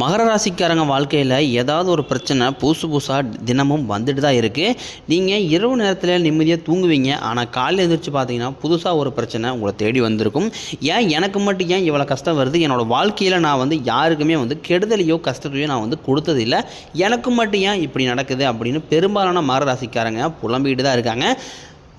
மகர ராசிக்காரங்க வாழ்க்கையில் ஏதாவது ஒரு பிரச்சனை புதுசு புதுசாக தினமும் வந்துட்டு தான் இருக்குது நீங்கள் இரவு நேரத்தில் நிம்மதியாக தூங்குவீங்க. ஆனால் காலையில் எழுந்திரிச்சு பார்த்தீங்கன்னா புதுசாக ஒரு பிரச்சனை உங்களை தேடி வந்திருக்கும். ஏன் எனக்கு மட்டும் ஏன் இவ்வளோ கஷ்டம் வருது? என்னோடய வாழ்க்கையில் நான் வந்து யாருக்குமே வந்து கெடுதலையோ கஷ்டத்தையோ நான் வந்து கொடுத்ததில்லை எனக்கு மட்டும் ஏன் இப்படி நடக்குது அப்படின்னு பெரும்பாலான மகர ராசிக்காரங்க புலம்பிக்கிட்டு தான் இருக்காங்க.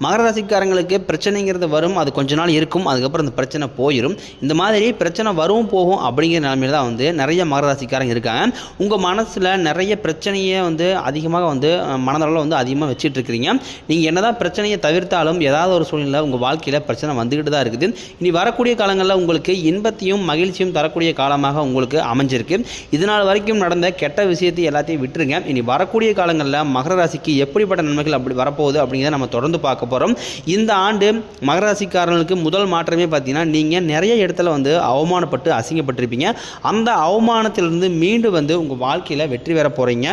மகர ராசிக்காரங்களுக்கு பிரச்சனைங்கிறது வரும் அது கொஞ்ச நாள் இருக்கும் அதுக்கப்புறம் அந்த பிரச்சனை போயிடும் இந்த மாதிரி பிரச்சனை வரும் போகும் அப்படிங்கிற நிலமையில தான் வந்து நிறைய மகர ராசிக்காரங்க இருக்காங்க. உங்கள் மனசில் நிறைய பிரச்சனையை வந்து அதிகமாக வந்து மனதளவில் வந்து அதிகமாக வச்சுட்டு இருக்கிறீங்க நீங்கள் என்னதான் பிரச்சனையை தவிர்த்தாலும் ஏதாவது ஒரு சூழ்நிலை உங்கள் வாழ்க்கையில் பிரச்சனை வந்துக்கிட்டு தான் இருக்குது. இனி வரக்கூடிய காலங்களில் உங்களுக்கு இன்பத்தையும் மகிழ்ச்சியும் தரக்கூடிய காலமாக உங்களுக்கு அமைஞ்சிருக்கு. இதனால் வரைக்கும் நடந்த கெட்ட விஷயத்தை எல்லாத்தையும் விட்டுருங்க. இனி வரக்கூடிய காலங்களில் மகர ராசிக்கு எப்படிப்பட்ட நன்மைகள் அப்படி வரப்போகுது அப்படிங்கிறத நம்ம தொடர்ந்து பார்க்க போகிறோம் இந்த ஆண்டு மகராசிக்காரர்களுக்கு முதல் மாற்றமே பார்த்தீங்கன்னா நீங்கள் நிறைய இடத்துல வந்து அவமானப்பட்டு அசிங்கப்பட்டிருப்பீங்க. அந்த அவமானத்திலிருந்து மீண்டு வந்து உங்கள் வாழ்க்கையில் வெற்றி பெற போகிறீங்க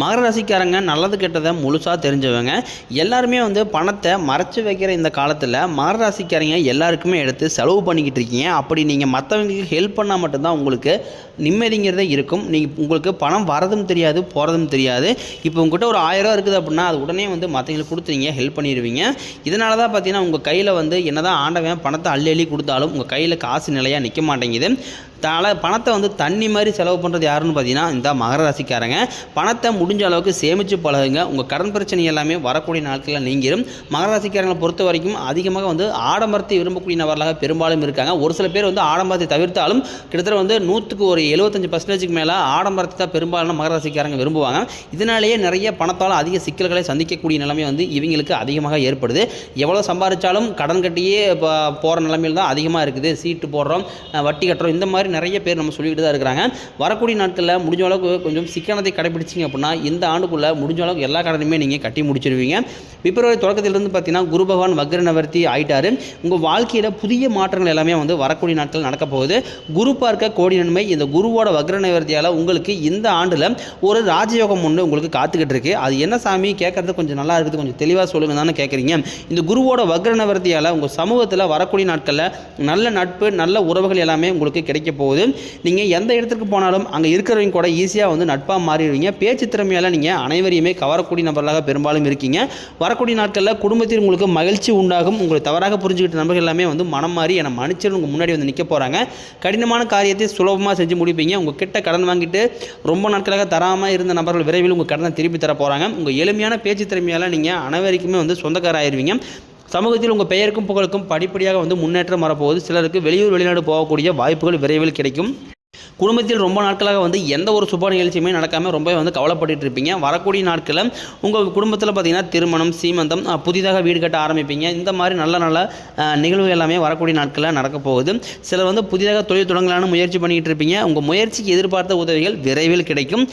மகர ராசிக்காரங்க நல்லது கெட்டதை முழுசாக தெரிஞ்சவங்க. எல்லாருமே வந்து பணத்தை மறைச்சு வைக்கிற இந்த காலத்தில் மகர ராசிக்காரங்க எல்லாருக்குமே எடுத்து செலவு பண்ணிக்கிட்டு இருக்கீங்க. அப்படி நீங்கள் மற்றவங்களுக்கு ஹெல்ப் பண்ணால் மட்டும்தான் உங்களுக்கு நிம்மதிங்கிறதே இருக்கும். நீங்கள் உங்களுக்கு பணம் வரதும் தெரியாது போகிறதும் தெரியாது. இப்போ உங்ககிட்ட ஒரு ஆயிரம் இருக்குது அப்படின்னா அது உடனே வந்து மற்றவங்களுக்கு கொடுத்துருவீங்க ஹெல்ப் பண்ணிடுவீங்க. இதனால தான் பார்த்தீங்கன்னா உங்கள் கையில் வந்து என்னதான் ஆண்டவன் பணத்தை அள்ளி அள்ளி கொடுத்தாலும் உங்கள் கையில் காசு நிலையாக நிற்க மாட்டேங்குது. தலை பணத்தை வந்து தண்ணி மாதிரி செலவு பண்ணுறது யாருன்னு பார்த்தீங்கன்னா இந்த மகர ராசிக்காரங்க. பணத்தை முடிஞ்ச அளவுக்கு சேமித்து பழகுங்க. உங்கள் கடன் பிரச்சனை எல்லாமே வரக்கூடிய நாட்களில் நீங்கிடும் மகராசிக்காரங்களை பொறுத்த வரைக்கும் அதிகமாக வந்து ஆடம்பரத்தை விரும்பக்கூடிய நபர்களாக பெரும்பாலும் இருக்காங்க. ஒரு சில பேர் வந்து ஆடம்பரத்தை தவிர்த்தாலும் கிட்டத்தட்ட வந்து நூற்றுக்கு ஒரு எழுபத்தஞ்சு பர்சன்டேஜுக்கு மேலே ஆடம்பரத்தை தான் பெரும்பாலும் மகராசிக்காரங்க விரும்புவாங்க. இதனாலேயே நிறைய பணத்தால் அதிக சிக்கல்களை சந்திக்கக்கூடிய நிலைமை வந்து இவங்களுக்கு அதிகமாக ஏற்படுது. எவ்வளோ சம்பாதிச்சாலும் கடன் கட்டியே இப்போ போகிற நிலைமையில் தான் அதிகமாக இருக்குது. சீட்டு போடுறோம் வட்டி கட்டுறோம். இந்த மாதிரி நிறைய பேர் நம்ம சொல்லிக்கிட்டு தான் இருக்கிறாங்க. வரக்கூடிய நாட்களில் முடிஞ்ச அளவுக்கு கொஞ்சம் சிக்கனத்தை கடைபிடிச்சிங்க அப்படின்னா இந்த ஆண்டுக்குள்ளே முடிஞ்ச அளவுக்கு எல்லா கடனையுமே நீங்கள் கட்டி முடிச்சிருவீங்க. பிப்ரவரி தொடக்கத்திலிருந்து பார்த்தீங்கன்னா குரு பகவான் வக்ர நிவர்த்தி ஆயிட்டாரு. உங்கள் வாழ்க்கையில் புதிய மாற்றங்கள் எல்லாமே வந்து வரக்கூடிய நாட்கள் நடக்க போகுது. குரு பார்க்க கோடி நன்மை. இந்த குருவோட வக்ர நிவர்த்தியால் உங்களுக்கு இந்த ஆண்டில் ஒரு ராஜயோகம் ஒன்று உங்களுக்கு காத்துக்கிட்டு இருக்கு. அது என்ன சாமி? கேட்கறது கொஞ்சம் நல்லா இருக்குது. கொஞ்சம் தெளிவாக சொல்லுங்க தானே கேட்குறீங்க இந்த குருவோட வக்ர நிவர்த்தியால் உங்கள் சமூகத்தில் வரக்கூடிய நாட்களில் நல்ல நட்பு நல்ல உறவுகள் எல்லாமே உங்களுக்கு கிடைக்க போகுது. நீங்கள் எந்த இடத்துக்கு போனாலும் அங்கே இருக்கிறவங்க கூட ஈஸியாக வந்து நட்பாக மாறிடுவீங்க. பேச்சு திறமையால் நீங்கள் அனைவரையுமே கவரக்கூடிய நபர்களாக பெரும்பாலும் இருக்கீங்க. வரக்கூடிய நாட்களில் குடும்பத்தில் உங்களுக்கு மகிழ்ச்சி உண்டாகும். உங்களை தவறாக புரிஞ்சுக்கிட்ட நபர்கள் எல்லாமே வந்து மனம் மாறி என்னை மன்னிச்சு உங்கள் முன்னாடி வந்து நிற்க போகிறாங்க கடினமான காரியத்தை சுலபமாக செஞ்சு முடிப்பீங்க. உங்கள் கிட்ட கடன் வாங்கிட்டு ரொம்ப நாட்களாக தராமல் இருந்த நபர்கள் விரைவில் உங்கள் கடனை திருப்பி தர போகிறாங்க உங்கள் எளிமையான பேச்சு திறமையால் நீங்கள் அனைவருக்குமே வந்து சொந்தக்காராயிருவீங்க. சமூகத்தில் உங்கள் பெயருக்கும் புகழுக்கும் படிப்படியாக வந்து முன்னேற்றம் வரப்போகுது. சிலருக்கு வெளியூர் வெளிநாடு போகக்கூடிய வாய்ப்புகள் விரைவில் கிடைக்கும். குடும்பத்தில் ரொம்ப நாட்களாக வந்து எந்த ஒரு சுப நிகழ்ச்சியுமே நடக்காமல் ரொம்ப வந்து கவலைப்பட்டு இருப்பீங்க வரக்கூடிய நாட்களில் உங்கள் குடும்பத்தில் பார்த்தீங்கன்னா திருமணம் சீமந்தம் புதிதாக வீடு கட்ட ஆரம்பிப்பீங்க. இந்த மாதிரி நல்ல நல்ல நிகழ்வு நிகழ்வுகள் எல்லாமே வரக்கூடிய நாட்களில் நடக்க போகுது. சிலர் வந்து புதிதாக தொழில் தொடங்கலான முயற்சி பண்ணிகிட்டு இருப்பீங்க உங்கள் முயற்சிக்கு எதிர்பார்த்த உதவிகள் விரைவில் கிடைக்கும்.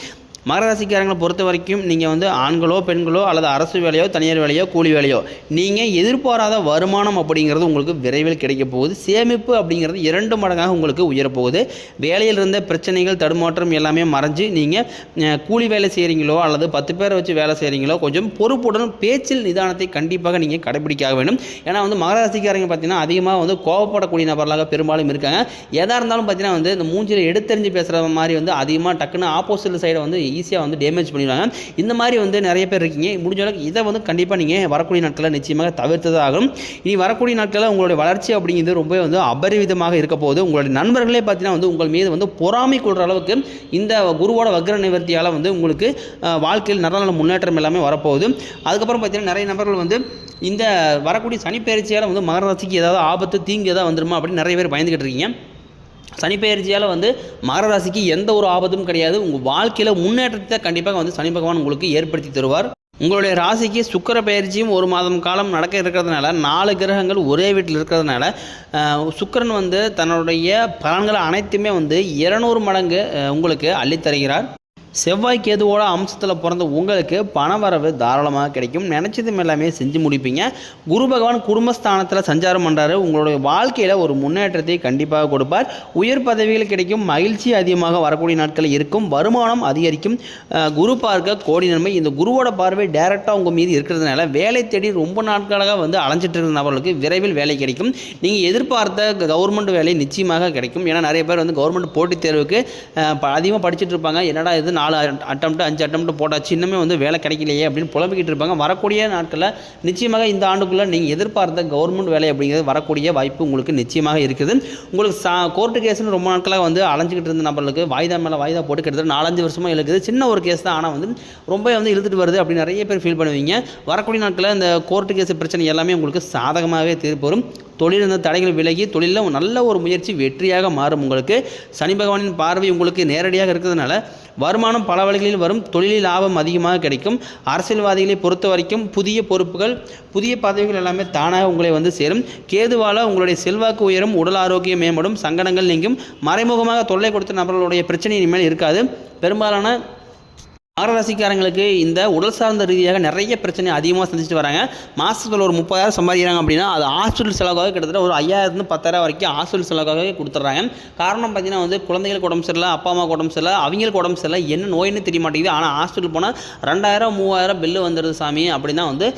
மகர ராசிக்காரங்களை பொறுத்த வரைக்கும் நீங்கள் வந்து ஆண்களோ பெண்களோ அல்லது அரசு வேலையோ தனியார் வேலையோ கூலி வேலையோ நீங்கள் எதிர்பாராத வருமானம் அப்படிங்கிறது உங்களுக்கு விரைவில் கிடைக்க போகுது. சேமிப்பு அப்படிங்கிறது இரண்டு மடங்காக உங்களுக்கு உயரப்போகுது. வேலையில் இருந்த பிரச்சனைகள் தடுமாற்றம் எல்லாமே மறைஞ்சு நீங்கள் கூலி வேலை செய்கிறீங்களோ அல்லது பத்து பேரை வச்சு வேலை செய்கிறீங்களோ கொஞ்சம் பொறுப்புடன் பேச்சில் நிதானத்தை கண்டிப்பாக நீங்கள் கடைபிடிக்க வேண்டும். ஏன்னா வந்து மகர ராசிக்காரங்க பார்த்தீங்கன்னா அதிகமாக வந்து கோவப்படக்கூடிய நபர்களாக பெரும்பாலும் இருக்காங்க. எதாக இருந்தாலும் பார்த்தீங்கன்னா வந்து இந்த மூஞ்சியில் எடுத்தறிஞ்சு பேசுகிற மாதிரி வந்து அதிகமாக டக்குன்னு ஆப்போசிட் சைடை வந்து ஈஸியாக வந்து டேமேஜ் பண்ணிடுவாங்க. இந்த மாதிரி வந்து நிறைய பேர் இருக்கீங்க. முடிஞ்ச அளவுக்கு இதை வந்து கண்டிப்பாக நீங்கள் வரக்கூடிய நாட்களில் நிச்சயமாக தவிர்த்ததாகும் இனி வரக்கூடிய நாட்களில் உங்களுடைய வளர்ச்சி அப்படிங்கிறது ரொம்ப வந்து அபரிவிதமாக இருக்க போது உங்களுடைய நண்பர்களே பார்த்தீங்கன்னா வந்து உங்கள் மீது வந்து பொறாமை கொள்கிற அளவுக்கு இந்த குருவோட வக்ர நிவர்த்தியால் வந்து உங்களுக்கு வாழ்க்கையில் நல்ல நல்ல முன்னேற்றம் எல்லாமே வரப்போகுது. அதுக்கப்புறம் பார்த்தீங்கன்னா நிறைய நபர்கள் வந்து இந்த வரக்கூடிய சனிப்பெயர்ச்சியால் வந்து மகர ராசிக்கு ஏதாவது ஆபத்து தீங்கு ஏதாவது வந்துருமா அப்படின்னு நிறைய பேர் பயந்துக்கிட்டு இருக்கீங்க. சனிப்பெயர்ச்சியால் வந்து மகர ராசிக்கு எந்த ஒரு ஆபத்தும் கிடையாது. உங்கள் வாழ்க்கையில் முன்னேற்றத்தை கண்டிப்பாக வந்து சனி பகவான் உங்களுக்கு ஏற்படுத்தி தருவார். உங்களுடைய ராசிக்கு சுக்கிர பயிற்சியும் ஒரு மாதம் காலம் நடக்க இருக்கிறதுனால நாலு கிரகங்கள் ஒரே வீட்டில் இருக்கிறதுனால சுக்கரன் சுக்கிரன் வந்து தன்னுடைய பலன்களை அனைத்துமே வந்து இருநூறு மடங்கு உங்களுக்கு அள்ளித்தருகிறார். செவ்வாய் கேதுவோட அம்சத்தில் பிறந்த உங்களுக்கு பணவரவு தாராளமாக கிடைக்கும். நினச்சதும் எல்லாமே செஞ்சு முடிப்பீங்க. குரு பகவான் குடும்பஸ்தானத்தில் சஞ்சாரம் பண்ணுறாரு உங்களுடைய வாழ்க்கையில் ஒரு முன்னேற்றத்தை கண்டிப்பாக கொடுப்பார். உயர் பதவிகள் கிடைக்கும். மகிழ்ச்சி அதிகமாக வரக்கூடிய நாட்கள் இருக்கும். வருமானம் அதிகரிக்கும். குரு பார்க்க கோடி நன்மை. இந்த குருவோட பார்வை டைரெக்டாக உங்கள் மீது இருக்கிறதுனால வேலை தேடி ரொம்ப நாட்களாக வந்து அலைஞ்சிட்டு இருந்த நபர்களுக்கு விரைவில் வேலை கிடைக்கும். நீங்கள் எதிர்பார்த்த கவர்மெண்ட் வேலை நிச்சயமாக கிடைக்கும். ஏன்னா நிறைய பேர் வந்து கவர்மெண்ட் போட்டித் தேர்வுக்கு அதிகமாக படிச்சுட்டு இருப்பாங்க. என்னடா இது நாலு அட்டம் அஞ்சு அட்டம்ப்ட் போட்டாச்சு. இன்னுமே வந்து வேலை கிடைக்கலையே அப்படின்னு புலம்பிக்கிட்டு இருப்பாங்க. வரக்கூடிய நாட்களில் நிச்சயமாக இந்த ஆண்டுக்குள்ளே நீங்கள் எதிர்பார்த்த கவர்மெண்ட் வேலை அப்படிங்கிறது வரக்கூடிய வாய்ப்பு உங்களுக்கு நிச்சயமாக இருக்குது. உங்களுக்கு சா கோர்ட்டு கேஸ்னு ரொம்ப நாட்களாக வந்து அலைஞ்சிக்கிட்டு இருந்த நபர்களுக்கு வாய்தா மேலே வாய்தா போட்டு கிட்டத்தட்ட நாலஞ்சு வருஷமாக இழுக்குது. சின்ன ஒரு கேஸ் தான். ஆனால் வந்து ரொம்ப வந்து இழுத்துட்டு வருது அப்படின்னு நிறைய பேர் ஃபீல் பண்ணுவீங்க. வரக்கூடிய நாட்களில் இந்த கோர்ட்டு கேஸ் பிரச்சனை எல்லாமே உங்களுக்கு சாதகமாகவே தீர்ப்பு வரும். தொழில் இருந்த தடைகள் விலகி தொழிலில் நல்ல ஒரு முயற்சி வெற்றியாக மாறும் உங்களுக்கு. சனி பகவானின் பார்வை உங்களுக்கு நேரடியாக இருக்கிறதுனால வருமானம் பல வழிகளில் வரும். தொழிலில் லாபம் அதிகமாக கிடைக்கும். அரசியல்வாதிகளை பொறுத்த வரைக்கும் புதிய பொறுப்புகள் புதிய பதவிகள் எல்லாமே தானாக உங்களை வந்து சேரும். கேதுவால உங்களுடைய செல்வாக்கு உயரும் உடல் ஆரோக்கியம் மேம்படும் சங்கடங்கள் நீங்கும். மறைமுகமாக தொல்லை கொடுத்த நபர்களுடைய பிரச்சனை இனிமேல் இருக்காது. பெரும்பாலான மகராசிக்காரங்களுக்கு இந்த உடல் சார்ந்த ரீதியாக நிறைய பிரச்சனை அதிகமாக சந்திச்சுட்டு வராங்க. மாதத்தில் ஒரு முப்பதாயிரம் சம்பாதிக்கிறாங்க அப்படின்னா அது ஹாஸ்பிட்டல் செலவாக கிட்டத்தட்ட ஒரு ஐயாயிரத்து பத்தாயிரம் வரைக்கும் ஹாஸ்பிட்டல் செலவாக கொடுத்துட்றாங்க. காரணம் பார்த்தீங்கன்னா வந்து குழந்தைகளுக்கு உடம்பு சரியில்லை அப்பா அம்மாவுக்கு உடம்பு சரியில்லை அவங்களுக்கு உடம்பு சரியில்லை என்ன நோயின்னு தெரிய மாட்டேங்குது. ஆனால் ஹாஸ்பிட்டல் போனால் ரெண்டாயிரம் மூவாயிரம் பில்லு வந்துடுது சாமி. அப்படின்னா வந்து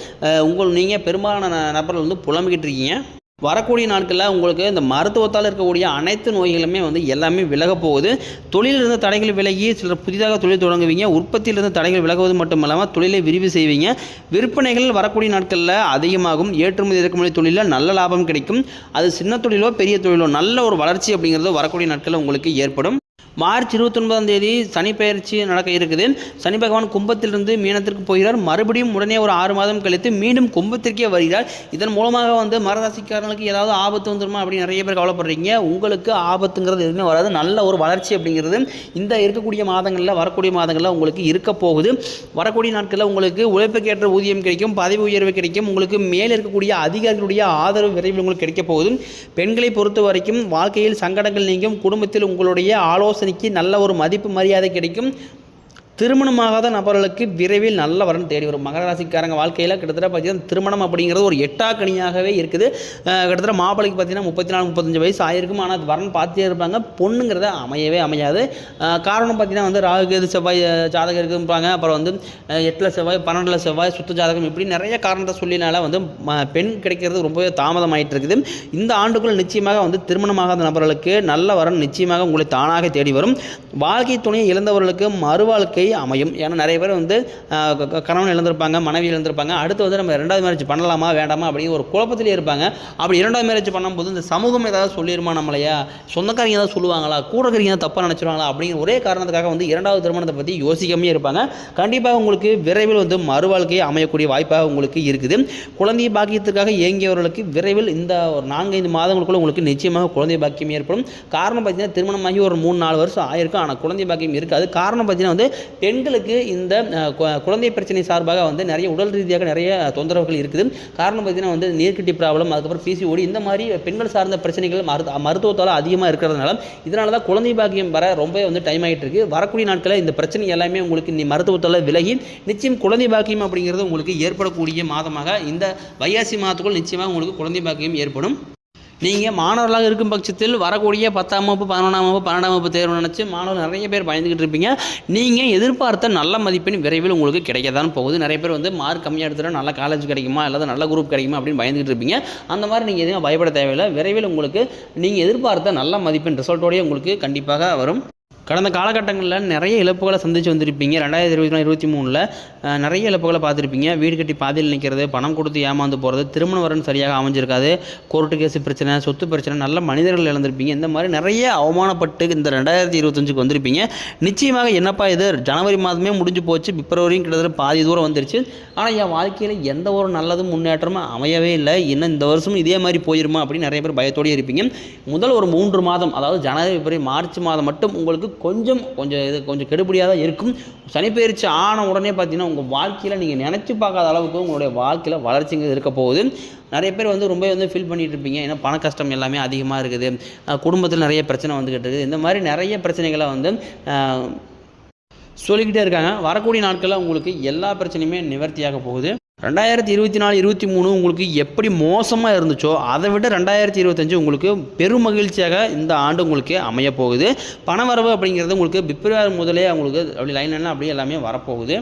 உங்கள் நீங்கள் பெரும்பாலான நபர்கள் வந்து புலம்பிக்கிட்டு இருக்கீங்க. வரக்கூடிய நாட்களில் உங்களுக்கு இந்த மருத்துவத்தால் இருக்கக்கூடிய அனைத்து நோய்களுமே வந்து எல்லாமே விலக போகுது. தொழிலிருந்து தடைகள் விலகி சிலர் புதிதாக தொழில் தொடங்குவீங்க. உற்பத்தியிலிருந்து தடைகள் விலகுவது மட்டும் இல்லாமல் தொழிலை விரிவு செய்வீங்க. விற்பனைகள் வரக்கூடிய நாட்களில் அதிகமாகும். ஏற்றுமதி இறக்குமதி தொழிலில் நல்ல லாபம் கிடைக்கும். அது சின்ன தொழிலோ பெரிய தொழிலோ நல்ல ஒரு வளர்ச்சி அப்படிங்கிறது வரக்கூடிய நாட்களில் உங்களுக்கு ஏற்படும். மார்ச் இருபத்தொன்பதாம் தேதி சனி பயிற்சி நடக்க இருக்குது. சனி பகவான் கும்பத்திலிருந்து மீனத்திற்கு போகிறார். மறுபடியும் உடனே ஒரு ஆறு மாதம் கழித்து மீண்டும் கும்பத்திற்கே வருகிறார். இதன் மூலமாக வந்து மரராசிக்காரர்களுக்கு ஏதாவது ஆபத்து வந்துருமா அப்படின்னு நிறைய பேர் கவலைப்படுறீங்க. உங்களுக்கு ஆபத்துங்கிறது எதுவுமே வராது. நல்ல ஒரு வளர்ச்சி அப்படிங்கிறது இந்த இருக்கக்கூடிய மாதங்களில் வரக்கூடிய மாதங்களில் உங்களுக்கு இருக்க போகுது. வரக்கூடிய நாட்களில் உங்களுக்கு உழைப்புக்கேற்ற ஊதியம் கிடைக்கும் பதவி உயர்வு கிடைக்கும். உங்களுக்கு மேல் இருக்கக்கூடிய அதிகாரிகளுடைய ஆதரவு விரைவில் உங்களுக்கு கிடைக்க போகுது. பெண்களை பொறுத்த வரைக்கும் வாழ்க்கையில் சங்கடங்கள் நீங்கும். குடும்பத்தில் உங்களுடைய ஆலோசனைக்கு நல்ல ஒரு மதிப்பு மரியாதை கிடைக்கும். திருமணமாகாத நபர்களுக்கு விரைவில் நல்ல வரன் தேடி வரும். மகர ராசிக்காரங்க வாழ்க்கையில் கிட்டத்தட்ட பார்த்தீங்கன்னா திருமணம் அப்படிங்கிறது ஒரு எட்டாக்கணியாகவே இருக்குது. கிட்டத்தட்ட மாப்பிளைக்கு பார்த்தீங்கன்னா முப்பத்தி நாலு முப்பத்தஞ்சு வயசு ஆயிருக்கும். ஆனால் அது வரன் பார்த்தே இருப்பாங்க. பொண்ணுங்கிறத அமையவே அமையாது. காரணம் பார்த்தீங்கன்னா வந்து ராகு கேது செவ்வாய் ஜாதகம் இருக்குப்பாங்க அப்புறம் வந்து எட்டில் செவ்வாய் பன்னெண்டில் செவ்வாய் சுத்த ஜாதகம் இப்படி நிறைய காரணத்தை சொல்லினால வந்து ம- பெண் கிடைக்கிறது ரொம்பவே தாமதமாயிட்டு இருக்குது இந்த ஆண்டுக்குள் நிச்சயமாக வந்து திருமணமாகாத நபர்களுக்கு நல்ல வரன் நிச்சயமாக உங்களை தானாக தேடி வரும். வாழ்க்கை துணையை இழந்தவர்களுக்கு மறுவாழ்க்கை அமையும். ஏன்னா நிறைய பேர் வந்து க- கணவன் இழந்திருப்பாங்க மனைவி இழந்திருப்பாங்க. அடுத்து வந்து நம்ம ரெண்டாவது மேரேஜ் பண்ணலாமா வேண்டாமா அப்படிங்கிற ஒரு குழப்பத்திலே இருப்பாங்க. அப்படி இரண்டாவது மேரேஜ் பண்ணும்போது இந்த சமூகம் ஏதாவது சொல்லிடுமா நம்மளையா? சொந்தக்காரங்க ஏதாவது சொல்லுவாங்களா? கூட ஏதாவது தப்பாக நினச்சிருவாங்களா? அப்படிங்கிற ஒரே காரணத்துக்காக வந்து இரண்டாவது திருமணத்தை பற்றி யோசிக்காமே இருப்பாங்க. கண்டிப்பாக உங்களுக்கு விரைவில் வந்து மறுவாழ்க்கையை அமையக்கூடிய வாய்ப்பாக உங்களுக்கு இருக்குது. குழந்தை பாக்கியத்திற்காக இயங்கியவர்களுக்கு விரைவில் இந்த ஒரு நான்கைந்து மாதங்களுக்குள்ள உங்களுக்கு நிச்சயமாக குழந்தை பாக்கியம் ஏற்படும். காரணம் பார்த்தீங்கன்னா திருமணமாகி ஒரு மூணு நாலு வருஷம் ஆயிருக்கும் ஆனால் குழந்தை பாக்கியம் இருக்காது. காரணம் பார்த்தீங்கன்னா வந்து பெண்களுக்கு இந்த குழந்தை பிரச்சனை சார்பாக வந்து நிறைய உடல் ரீதியாக நிறைய தொந்தரவுகள் இருக்குது. காரணம் பார்த்தீங்கன்னா வந்து நீர்க்கட்டி ப்ராப்ளம் அதுக்கப்புறம் பிசிஓடி இந்த மாதிரி பெண்கள் சார்ந்த பிரச்சனைகள் மருத்து மருத்துவத்தால் அதிகமாக இருக்கிறதுனால இதனால தான் குழந்தை பாக்கியம் வர ரொம்ப வந்து டைம் ஆகிட்டு இருக்கு வரக்கூடிய நாட்களில் இந்த பிரச்சனை எல்லாமே உங்களுக்கு நீ மருத்துவத்தால் விலகி நிச்சயம் குழந்தை பாக்கியம் அப்படிங்கிறது உங்களுக்கு ஏற்படக்கூடிய மாதமாக இந்த வையாசி மாதத்துக்குள் நிச்சயமாக உங்களுக்கு குழந்தை பாக்கியம் ஏற்படும். நீங்கள் மாணவர்களாக இருக்கும் பட்சத்தில் வரக்கூடிய பத்தாம் வகுப்பு பதினொன்றாம் வகுப்பு பன்னெண்டாம் வகுப்பு தேர்வு நினச்சி மாணவர்கள் நிறைய பேர் பயந்துக்கிட்டு இருப்பீங்க. நீங்கள் எதிர்பார்த்த நல்ல மதிப்பெண் விரைவில் உங்களுக்கு கிடைக்க தான் போகுது. நிறைய பேர் வந்து மார்க் கம்மியாக எடுத்துட்டா நல்ல காலேஜ் கிடைக்குமா? அல்லது நல்ல குரூப் கிடைக்குமா? அப்படின்னு பயந்துக்கிட்டு இருப்பீங்க. அந்த மாதிரி நீங்கள் எதுவும் பயப்பட தேவையில்லை. விரைவில் உங்களுக்கு நீங்கள் எதிர்பார்த்த நல்ல மதிப்பெண் ரிசல்ட்டோடய உங்களுக்கு கண்டிப்பாக வரும். கடந்த காலகட்டங்களில் நிறைய இழப்புகளை சந்தித்து வந்திருப்பீங்க. ரெண்டாயிரத்தி இருபத்தி நாலு இருபத்தி மூணில் நிறைய இழப்புகளை பார்த்துருப்பீங்க. வீடு கட்டி பாதியில் நிற்கிறது பணம் கொடுத்து ஏமாந்து போகிறது திருமண வரன் சரியாக அமைஞ்சிருக்காது கோர்ட்டு கேஸ் பிரச்சனை சொத்து பிரச்சனை நல்ல மனிதர்கள் இழந்திருப்பீங்க. இந்த மாதிரி நிறைய அவமானப்பட்டு இந்த ரெண்டாயிரத்தி இருபத்தஞ்சுக்கு வந்திருப்பீங்க. நிச்சயமாக என்னப்பா இது? ஜனவரி மாதமே முடிஞ்சு போச்சு. பிப்ரவரியும் கிட்டத்தட்ட பாதி தூரம் வந்துருச்சு. ஆனால் என் வாழ்க்கையில் எந்த ஒரு நல்லதும் முன்னேற்றமும் அமையவே இல்லை. இன்னும் இந்த வருஷமும் இதே மாதிரி போயிருமா? அப்படின்னு நிறைய பேர் பயத்தோடய இருப்பீங்க. முதல் ஒரு மூன்று மாதம் அதாவது ஜனவரி பிப்ரவரி மார்ச் மாதம் மட்டும் உங்களுக்கு கொஞ்சம் கொஞ்சம் இது கொஞ்சம் கெடுபடியாக தான் இருக்கும் சனிப்பெயர்ச்சி ஆன உடனே பார்த்தீங்கன்னா உங்கள் வாழ்க்கையில் நீங்கள் நினச்சி பார்க்காத அளவுக்கு உங்களுடைய வாழ்க்கையில் வளர்ச்சிங்க இருக்க போகுது. நிறைய பேர் வந்து ரொம்ப வந்து ஃபீல் பண்ணிட்டு இருப்பீங்க. ஏன்னா பண கஷ்டம் எல்லாமே அதிகமாக இருக்குது. குடும்பத்தில் நிறைய பிரச்சனை வந்துக்கிட்டு இருக்குது. இந்த மாதிரி நிறைய பிரச்சனைகளை வந்து சொல்லிக்கிட்டே இருக்காங்க. வரக்கூடிய நாட்களில் உங்களுக்கு எல்லா பிரச்சனையுமே நிவர்த்தியாக போகுது. ரெண்டாயிரத்தி இருபத்தி நாலு இருபத்தி மூணு உங்களுக்கு எப்படி மோசமாக இருந்துச்சோ அதை விட ரெண்டாயிரத்தி இருபத்தஞ்சு உங்களுக்கு பெரும் மகிழ்ச்சியாக இந்த ஆண்டு உங்களுக்கு அமைய போகுது. பணவரவு அப்படிங்கிறது உங்களுக்கு பிப்ரவரி முதலே உங்களுக்கு அப்படி லைன் அப்படியே எல்லாமே வரப்போகுது.